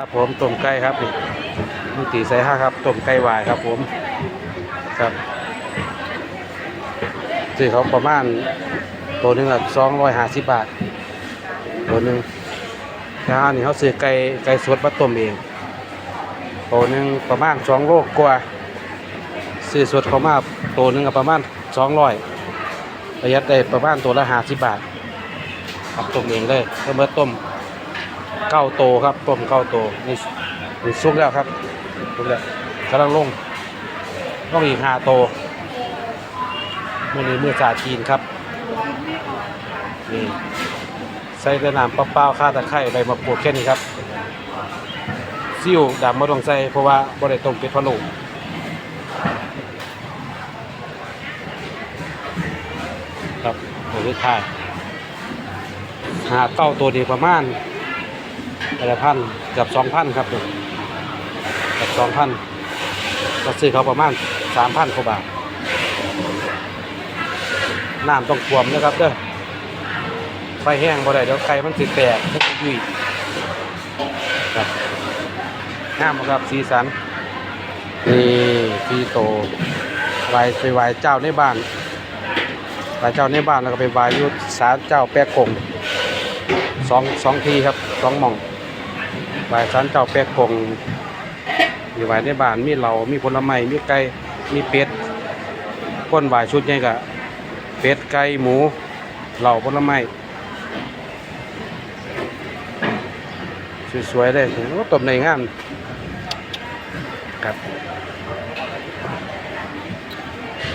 ครับผมต้มไก่ครับนี่มือตีใส่ห้าครับต้มไก่วายครับผมครับซื้อเขาประมาณตัวหนึ่งละสองร้อยห้าสิบบาทตัวหนึ่งแล้วอันนี้เขาซื้อไก่ไก่สดมาต้มเองตัวหนึ่งประมาณสองโลกว่าซื้อสดเขามาตัวหนึ่งก็ประมาณสองร้อยประหยัดได้ประมาณตัวละห้าสิบบาทครับต้มเองเลยก็เมื่อต้ม เก้าโตครับต้มเก้าโตนี่นี่ซุกแล้วครับซุกแล้วกำลังลงต้องอีกห้าโตมื่อนี้มือจ่าจีนครับนี่ใส่แต่น้ำเปล่าๆข้าตะไคร้ใบมะกรูดแค่นี้ครับซิ่วดำม่ต้องใส่เพราะว่าบริต้มเป็ดพะโล้ครับตัวที่ายหาเก้าตัวดีประมาณ แต่ละพันเกือบสองพันครับเกือบสองพันก็ซื้อเขาประมาณสามพันกว่าบาทน้ำต้องท่วมนะครับเด้อไฟแห้งบ่ได้เดี๋ยวไข่มันสิแตกมันสิยุ่ยครับงามครับสีสันนี่พี่โตไหวไปไหวเจ้าในบ้านไหวเจ้าในบ้านแล้วก็ไปไหวอยุทศาลเจ้าแปะกงสองสองทีครับสองหม่อง ไหวสันเจ้าแปะกงมีไหวในบ้านมีเหล่ามีผลไม้มีไก่มีเป็ดก้นไหวชุดใหญ่กะเป็ดไก่หมูเหล่าผลไม้สวยๆเลยก็ตบในงานครับ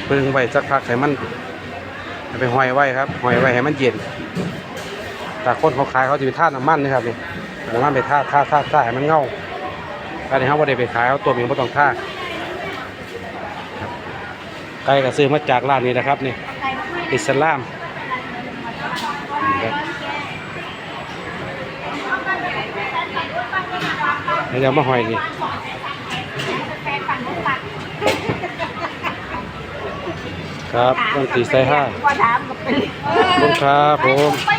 เพิ่งไว้สักพักให้มันไปห้อยไว้ครับห้อยไว้ให้มันเย็นแต่คนเขาขายเขาจะไปท่าน้ำมันนะครับนี่ น้ำมันไปท่าท่าท่าท่าให้มันเงาอันนี้เขาไม่ได้ไปขายเอาตัวมันไม่ต้องท่าครับไก่ก็ซื้อมาจากร้านนี้นะครับนี่อิสลามนี่ครับเดี๋ยวมาหอยนี่ครับต้องตีใส่ห้าว่าถามกับเป็นขอบคุณครับผมไป